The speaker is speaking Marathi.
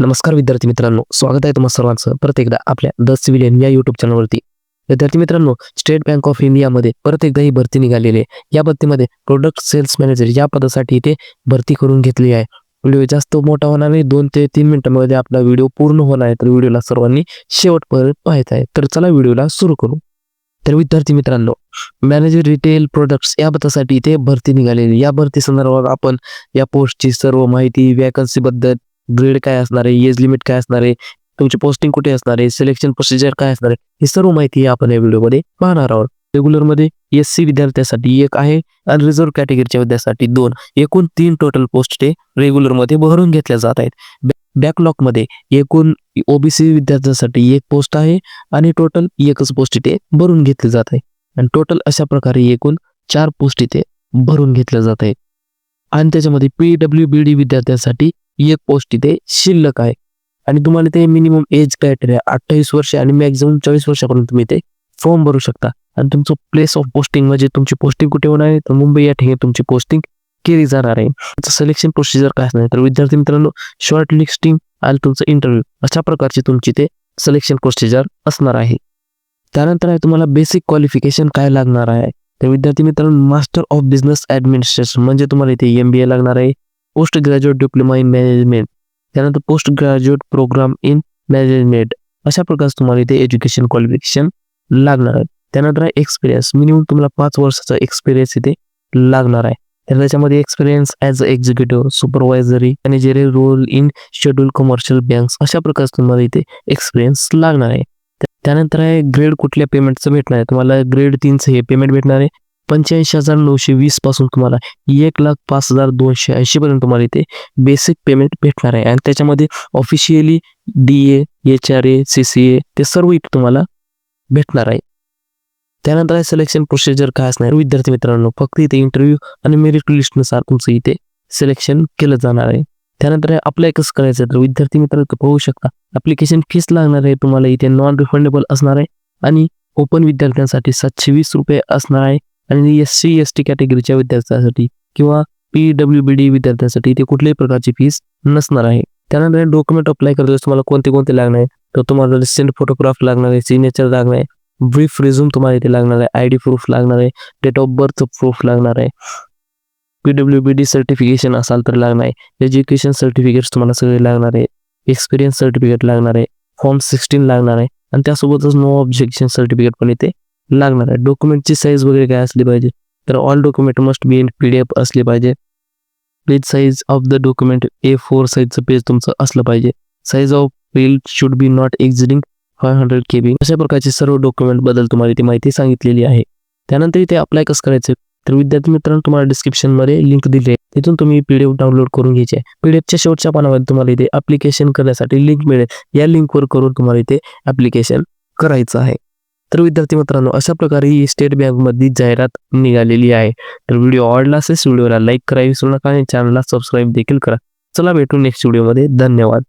नमस्कार विद्यार्थी मित्रांनो स्वागत आहे तुम्हाला सर्वांचं परत एकदा आपल्या द सिव्हिलियन या युट्यूब चॅनलवरती विद्यार्थी मित्रांनो स्टेट बँक ऑफ इंडियामध्ये परत एकदा ही भरती निघालेली आहे. या भरतीमध्ये प्रोडक्ट सेल्स मॅनेजर या पदासाठी इथे भरती करून घेतली आहे. व्हिडिओ जास्त मोठा होणार नाही दोन ते तीन मिनिटांमध्ये आपला व्हिडिओ पूर्ण होणार आहे. तर व्हिडिओला सर्वांनी शेवटपर्यंत पाहायचा आहे. तर चला व्हिडिओला सुरू करू. तर विद्यार्थी मित्रांनो मॅनेजर रिटेल प्रोडक्ट्स या पदासाठी इथे भरती निघालेली या भरती संदर्भात आपण या पोस्टची सर्व माहिती वॅकन्सी बद्दल ग्रेड काय असणार आहे एज लिमिट काय असणार आहे तुमची पोस्टिंग कुठे असणार आहे सिलेक्शन प्रोसिजर काय असणार आहे ही सर्व माहिती आपण या व्हिडिओमध्ये पाहणार आहोत. रेग्युलरमध्ये एस सी विद्यार्थ्यासाठी एक आहे आणि रिझर्व्ह कॅटेगरीच्या विद्यार्थ्यासाठी दोन. एकूण तीन टोटल पोस्ट ते रेग्युलरमध्ये भरून घेतल्या जात आहेत. बॅकलॉगमध्ये एकूण ओबीसी विद्यार्थ्यांसाठी एक पोस्ट आहे आणि टोटल एकच पोस्ट इथे भरून घेतली जात आहे. आणि टोटल अशा प्रकारे एकूण चार पोस्ट इथे भरून घेतल्या जात आहेत. आणि त्याच्यामध्ये पी डब्ल्यू बी डी विद्यार्थ्यांसाठी एक पोस्ट इथे शिल्लक आहे. आणि तुम्हाला ते मिनिमम एज क्रायटेरिया अठ्ठावीस वर्ष आणि मॅक्झिमम चाळीस वर्षापर्यंत तुम्ही ते फॉर्म भरू शकता. आणि तुमचं प्लेस ऑफ पोस्टिंग म्हणजे तुमची पोस्टिंग कुठे होणार आहे? तर मुंबई या ठिकाणी तुमची पोस्टिंग केली जाणार आहे. त्याचं सिलेक्शन प्रोसिजर काय असणार तर विद्यार्थी मित्रांनो शॉर्ट लिस्टिंग आणि तुमचं इंटरव्ह्यू अशा प्रकारची तुमची ते सिलेक्शन प्रोसिजर असणार आहे. त्यानंतर आहे तुम्हाला बेसिक क्वालिफिकेशन काय लागणार आहे? तर विद्यार्थी मित्रांनो मास्टर ऑफ बिझनेस ऍडमिनिस्ट्रेशन म्हणजे तुम्हाला इथे एम बी ए लागणार आहे. Post graduate diploma in management त्यानंतर post graduate programme in management अशा प्रकारचं तुम्हाला इथे एज्युकेशन क्वालिफिकेशन लागणार आहे. त्यानंतर आहे एक्सपिरियन्स मिनिमम तुम्हाला पाच वर्षाचा एक्सपिरियन्स इथे लागणार आहे. तर त्याच्यामध्ये experience as a executive supervisory managerial role in schedule commercial banks अशा प्रकारचं तुम्हाला इथे एक्सपिरियन्स लागणार आहे. त्यानंतर आहे ग्रेड कुठल्या पेमेंटचं भेटणार आहे? तुम्हाला ग्रेड तीनचं हे पेमेंट भेटणार आहे. पंच्याऐंशी हजार नऊशे वीसपासून तुम्हाला एक लाख पाच हजार दोनशे ऐंशी पर्यंत तुम्हाला इथे बेसिक पेमेंट भेटणार आहे. आणि त्याच्यामध्ये officially D A H R A C C A ते सर्व इथे तुम्हाला भेटणार आहे. त्यानंतर आहे सिलेक्शन प्रोसिजर काय असणार? विद्यार्थी मित्रांनो फक्त इथे इंटरव्ह्यू आणि मेरिट लिस्टनुसार तुमचं इथे सिलेक्शन केलं जाणार आहे. त्यानंतर अप्लाय कसं करायचं तर विद्यार्थी मित्र पाहू शकता ॲप्लिकेशन फीस लागणार आहे तुम्हाला इथे नॉन रिफंडेबल असणार आहे आणि ओपन विद्यार्थ्यांसाठी सातशे वीस रुपये असणार आहे. आणि एस सी एस टी कॅटेगरीच्या विद्यार्थ्यांसाठी किंवा पी डब्ल्यू बी डी विद्यार्थ्यांसाठी इथे कुठल्याही प्रकारची फीस नसणार आहे. त्यानंतर डॉक्युमेंट अप्लाय करतो तुम्हाला कोणते कोणते लागणार आहे? तर तुम्हाला रिसेंट फोटोग्राफ लागणार आहे सिग्नेचर लागणार आहे ब्रीफ रिझ्यूम तुम्हाला इथे लागणार आहे आय डी प्रूफ लागणार आहे डेट ऑफ बर्थ प्रूफ लागणार आहे P W B D certification असाल तर लागणार आहे एज्युकेशन सर्टिफिकेट्स तुम्हाला सगळे लागणार आहे एक्सपिरियन्स सर्टिफिकेट लागणार आहे फॉर्म सिक्स्टीन लागणार आहे आणि त्यासोबतच नो ऑब्जेक्शन सर्टिफिकेट पण इथे लागणार आहे. डॉक्युमेंटची साईज वगैरे काय असली पाहिजे तर all document must be in P D F असले पाहिजे. Page size of the document A four साईजचं page तुमचं असलं पाहिजे. Size of field should be not exceeding five hundred K B अशा प्रकारचे सर्व डॉक्युमेंटबद्दल तुम्हाला इथे माहिती सांगितलेली आहे. त्यानंतर इथे अप्लाय कसं करायचं? तर विद्यार्थी मित्रांनो तुम्हाला डिस्क्रिप्शनमध्ये लिंक दिली आहे. तिथून तुम्ही पी डी एफ डाउनलोड करून घ्यायचे आहे. पी डी एफच्या शेवटच्या पानावर तुम्हाला इथे अप्लिकेशन करण्यासाठी लिंक मिळेल. या लिंकवर करून तुम्हाला इथे ॲप्लिकेशन करायचं आहे. तर विद्यार्थी मित्रांनो अशा प्रकारे ही स्टेट बँकमधली जाहिरात निघालेली आहे. तर व्हिडिओ आवडला असेल व्हिडिओला लाईक करा. विसरू नका आणि चॅनलला सबस्क्राईब देखील करा. चला भेटू नेक्स्ट व्हिडिओमध्ये धन्यवाद.